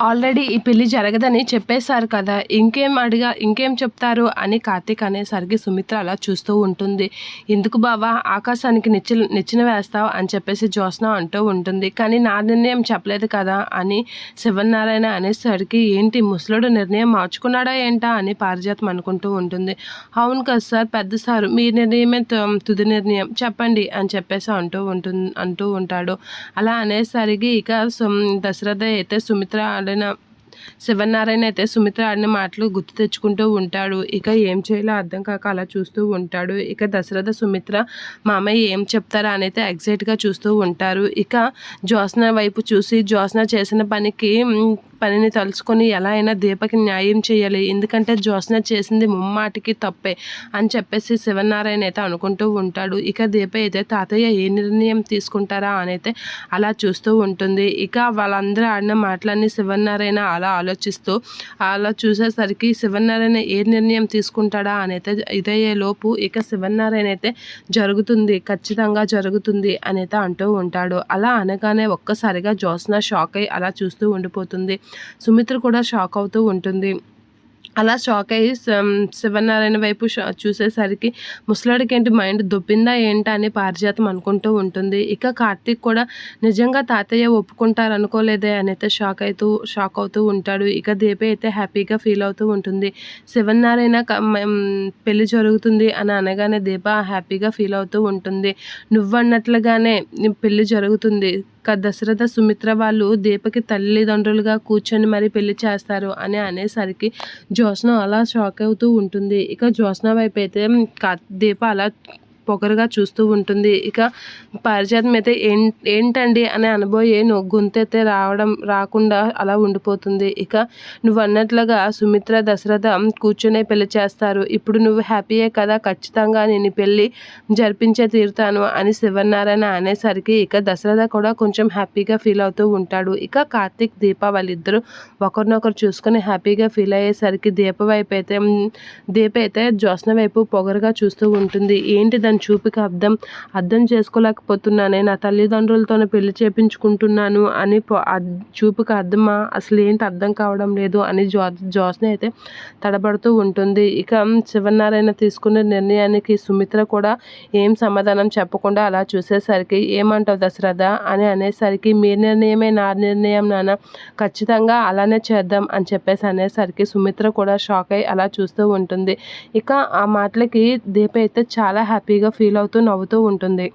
Already ఈ పెళ్ళి జరగదని చెప్పేశారు కదా. ఇంకేం అడిగా ఇంకేం చెప్తారు అని కార్తీక్ అనేసరికి సుమిత్ర అలా చూస్తూ ఉంటుంది. ఎందుకు బావా ఆకాశానికి నిచ్చి నిచ్చిన వేస్తావు అని చెప్పేసి జ్యోత్స్న అంటూ ఉంటుంది. కానీ నా నిర్ణయం చెప్పలేదు కదా అని శివనారాయణ అనేసరికి ఏంటి ముసలుడు నిర్ణయం మార్చుకున్నాడా ఏంటా అని పారిజాతం అనుకుంటూ ఉంటుంది. అవును కదా సార్ పెద్ద సారు మీ నిర్ణయమే తుది నిర్ణయం. చెప్పండి అని చెప్పేసి అంటూ ఉంటుంది అంటూ ఉంటాడు. అలా అనేసరికి ఇక సుమ్- దశరథ అయితే సుమిత్ర ఆడిన శివనారాయణ అయితే సుమిత్ర ఆడిన మాటలు గుర్తు తెచ్చుకుంటూ ఉంటాడు. ఇక ఏం చేయాలో అర్థం కాక అలా చూస్తూ ఉంటాడు. ఇక దశరథ సుమిత్ర మామయ్య ఏం చెప్తారా? అని అయితే ఎగ్జైట్గా చూస్తూ ఉంటారు. ఇక జ్యోత్స్న వైపు చూసి జ్యోత్స్న చేసిన పనికి పనిని తలుచుకొని ఎలా అయినా దీపకి న్యాయం చేయాలి. ఎందుకంటే జ్యోత్స్న చేసింది ముమ్మాటికి తప్పే అని చెప్పేసి శివనారాయణ అయితే అనుకుంటూ ఉంటాడు. ఇక దీప అయితే తాతయ్య ఏ నిర్ణయం తీసుకుంటారా అని అయితే అలా చూస్తూ ఉంటుంది. ఇక వాళ్ళందరూ ఆడిన మాటలన్నీ శివనారాయణ అలా ఆలోచిస్తూ అలా చూసేసరికి శివనారాయణ ఏ నిర్ణయం తీసుకుంటాడా అని అయితే ఇదయ్యే లోపు ఇక శివనారాయణ అయితే జరుగుతుంది ఖచ్చితంగా జరుగుతుంది అని అయితే అంటూ ఉంటాడు. అలా అనగానే ఒక్కసారిగా జ్యోత్స్న షాక్ అయి అలా చూస్తూ ఉండిపోతుంది. సుమిత్ర కూడా షాక్ అవుతూ ఉంటుంది. అలా షాక్ అయ్యి శ- శివనారాయణ వైపు షా- చూసేసరికి ముసలాడికి ఏంటి మైండ్ దొబ్బిందా ఏంటా అని పారిజాతం అనుకుంటూ ఉంటుంది. ఇక కార్తీక్ కూడా నిజంగా తాతయ్య ఒప్పుకుంటారు అనుకోలేదే అని అయితే షాక్ అవుతూ షాక్ అవుతూ ఉంటాడు. ఇక దీప అయితే హ్యాపీగా ఫీల్ అవుతూ ఉంటుంది. శివనారాయణ క- పెళ్ళి జరుగుతుంది అని అనగానే దీప హ్యాపీగా ఫీల్ అవుతూ ఉంటుంది. నువ్వన్నట్లుగానే పెళ్ళి జరుగుతుంది. దశరథ సుమిత్ర వాళ్ళు దీపకి తల్లిదండ్రులుగా కూర్చొని మరి పెళ్ళి చేస్తారు అని అనేసరికి జ్యోత్స్న అలా షాక్ అవుతూ ఉంటుంది. ఇక జ్యోత్స్న వైపు అయితే కా- దీప అలా పొగరుగా చూస్తూ ఉంటుంది. ఇక పారిజాతం అయితే ఏం ఏంటండి అని అనబోయే నువ్వు గొంతైతే రావడం రాకుండా అలా ఉండిపోతుంది. ఇక నువ్వు అన్నట్లుగా సుమిత్ర దశరథ కూర్చునే పెళ్ళి చేస్తారు. ఇప్పుడు నువ్వు హ్యాపీయే కదా ఖచ్చితంగా నేను పెళ్ళి జరిపించే తీరుతాను అని శివనారాయణ అనేసరికి ఇక దశరథ కూడా కొంచెం హ్యాపీగా ఫీల్ అవుతూ ఉంటాడు. ఇక కార్తీక్ దీప వాళ్ళిద్దరూ ఒకరినొకరు చూసుకొని హ్యాపీగా ఫీల్ అయ్యేసరికి దీప వైపు అయితే దీప అయితే జ్యోత్స్న వైపు పొగరుగా చూస్తూ ఉంటుంది. ఏంటి దాని చూపుకి అర్థం అర్థం చేసుకోలేకపోతున్నానే నా తల్లిదండ్రులతోనే పెళ్ళి చేపించుకుంటున్నాను అని చూపుకి అర్థమా? అసలు ఏంటి అర్థం కావడం లేదు అని జ్యో జ్యోత్స్న అయితే తడబడుతూ ఉంటుంది. ఇక శివనారాయణ తీసుకున్న నిర్ణయానికి సుమిత్ర కూడా ఏం సమాధానం చెప్పకుండా అలా చూసేసరికి ఏమంటావు దశరథ? అని అనేసరికి మీ నిర్ణయమే నా నిర్ణయం నాన్న ఖచ్చితంగా అలానే చేద్దాం అని చెప్పేసి అనేసరికి సుమిత్ర కూడా షాక్ అయి అలా చూస్తూ ఉంటుంది. ఇక ఆ మాటలకి దీప అయితే చాలా హ్యాపీగా ఫీల్ అవుతూ నవ్వుతూ ఉంటుంది.